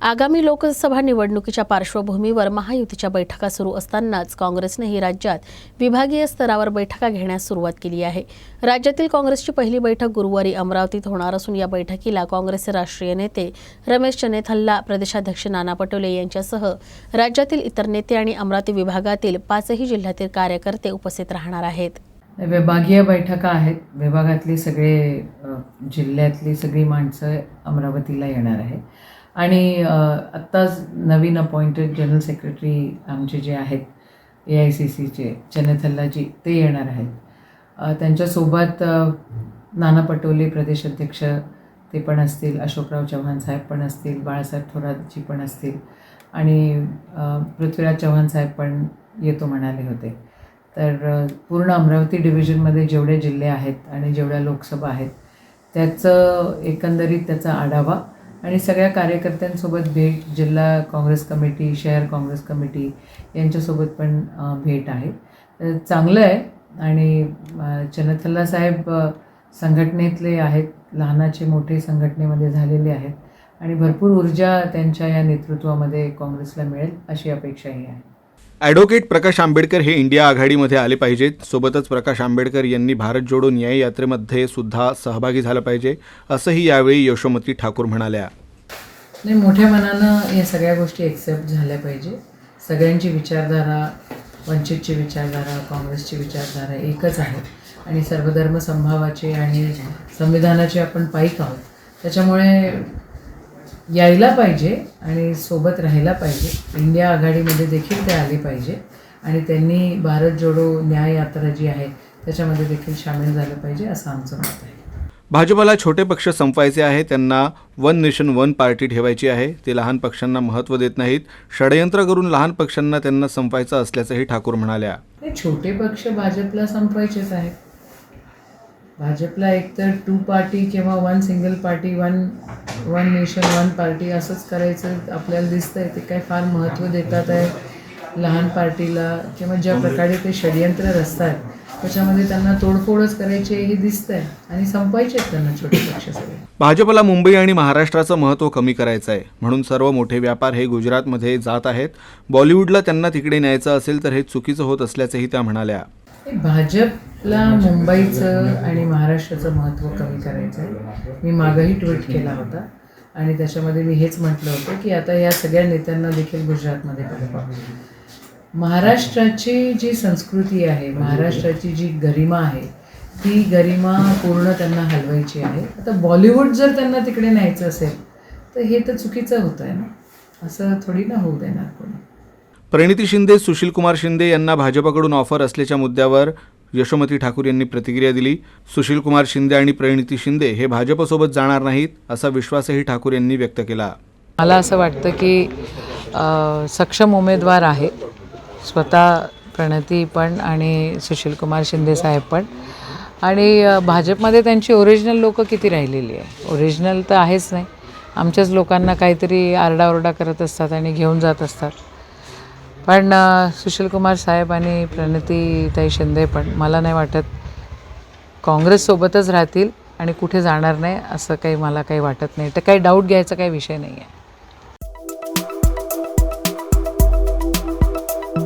आगामी लोकसभा निवडणुकीच्या पार्श्वभूमीवर महायुतीच्या बैठका सुरू असतानाच काँग्रेसनेही राज्यात विभागीय स्तरावर बैठका घेण्यास सुरुवात केली आहे. राज्यातील काँग्रेसची पहिली बैठक गुरुवारी अमरावतीत होणार असून या बैठकीला काँग्रेसचे राष्ट्रीय नेते रमेश चनेथल्ला प्रदेशाध्यक्ष नाना पटोले यांच्यासह राज्यातील इतर नेते आणि अमरावती विभागातील पाचही जिल्ह्यातील कार्यकर्ते उपस्थित राहणार आहेत. विभागीय बैठका आहेत. विभागातली सगळे जिल्ह्यातली सगळी माणसं अमरावतीला येणार आहे आणि आत्ताच नवीन अपॉइंटेड जनरल सेक्रेटरी आमचे जे आहेत ए आय सी सीचे चनेथल्लाजी ते येणार आहेत. त्यांच्यासोबत नाना पटोले प्रदेशाध्यक्ष ते पण असतील अशोकराव चव्हाण साहेब पण असतील बाळासाहेब थोरातजी पण असतील आणि पृथ्वीराज चव्हाण साहेब पण येतो म्हणाले होते. तर पूर्ण अमरावती डिव्हिजनमध्ये जेवढे जिल्हे आहेत आणि जेवढ्या लोकसभा आहेत त्याचं एकंदरीत त्याचा आढावा आणि सगळ्या कार्यकर्त्यांसोबत भेट जिल्हा काँग्रेस कमिटी शहर काँग्रेस कमिटी यांच्यासोबत पण भेट आहे. तर चांगलं आहे आणि अ, चनथल्ला साहेब संघटनेतले आहेत लहानाचे मोठे संघटनेमध्ये झालेले आहेत आणि भरपूर ऊर्जा त्यांच्या या नेतृत्वामध्ये काँग्रेसला मिळेल अशी अपेक्षाही आहे. ॲडव्होकेट प्रकाश आंबेडकर हे इंडिया आघाडीमध्ये आले पाहिजेत. सोबतच प्रकाश आंबेडकर यांनी भारत जोडो न्याय यात्रेमध्ये सुद्धा सहभागी झालं पाहिजे असंही यावेळी यशोमती ठाकूर म्हणाल्या. नाही मोठ्या मनानं या सगळ्या गोष्टी एक्सेप्ट झाल्या पाहिजे. सगळ्यांची विचारधारा वंचितची विचारधारा काँग्रेसची विचारधारा एकच आहे. आणि सर्वधर्म संभावाचे आणि संविधानाचे आपण पाईक आहोत. त्याच्यामुळे यायला पाहिजे आणि सोबत राहायला पाहिजे. इंडिया आघाडीमध्ये देखील ते आले पाहिजे. आणि त्यांनी भारत जोडो न्याय यात्रा जी आहे त्याच्यामध्ये देखील सामील झालं पाहिजे असं आमचं मत आहे. भाजपला छोटे पक्ष संपवायचे आहे त्यांना वन नेशन वन पार्टी ठेवायची आहे. ते लहान पक्षांना महत्त्व देत नाहीत. षडयंत्र करून लहान पक्षांना त्यांना संपवायचं असल्याचंही ठाकूर म्हणाल्या. छोटे पक्ष भाजपला संपवायचेच आहेत. भाजपला एकतर टू पार्टी किंवा one single party one one nation one party असंच करायचं आपल्याला दिसतंय ते काय फार महत्त्व देतात आहे लहान पार्टीला किंवा ज्या प्रकारे ते षडयंत्र रचतात. त्याच्यामध्ये त्यांना तोडफोडच करायची हे दिसतंय आणि संपवायचे आहेत त्यांना छोटे पक्ष सगळे. भाजपला मुंबई आणि महाराष्ट्राचं महत्त्व कमी करायचं आहे. म्हणून सर्व मोठे व्यापार हे गुजरातमध्ये जात आहेत. बॉलिवूडला त्यांना तिकडे न्यायचं असेल तर हे चुकीचं होत असल्याचंही त्या म्हणाल्या. हे ला मुंबईचं आणि महाराष्ट्राचं महत्त्व कमी करायचं आहे मी मागंही ट्विट केला होता. आणि त्याच्यामध्ये मी हेच म्हटलं होतं की आता या सगळ्या नेत्यांना देखील गुजरातमध्ये पाठवा महाराष्ट्राची जी संस्कृती आहे महाराष्ट्राची जी गरिमा आहे ती गरिमा पूर्ण त्यांना हलवायची आहे. आता बॉलिवूड जर त्यांना तिकडे न्यायचं असेल तर हे तर चुकीचं होतं आहे ना? असं थोडी ना होऊ देणार कोणी? प्रणिती शिंदे सुशील कुमार शिंदे यांना भाजपाकडून ऑफर असल्याच्या मुद्द्यावर यशोमती ठाकूर यांनी प्रतिक्रिया दिली. सुशीलकुमार शिंदे आणि प्रणिती शिंदे हे भाजपसोबत जाणार नाहीत असा विश्वासही ठाकूर यांनी व्यक्त केला. मला असं वाटतं की सक्षम उमेदवार आहे स्वतः प्रणती पण आणि सुशीलकुमार शिंदे साहेब पण. आणि भाजपमध्ये त्यांची ओरिजिनल लोकं किती राहिलेली आहे? ओरिजिनल तर आहेच नाही. आमच्याच लोकांना काहीतरी आरडाओरडा करत असतात आणि घेऊन जात असतात. पण सुशीलकुमार साहेब आणि प्रणितीताई शिंदे पण मला नाही वाटत काँग्रेससोबतच राहतील आणि कुठे जाणार नाही असं काही मला काही वाटत नाही. तर काही डाऊट घ्यायचा काही विषय नाही आहे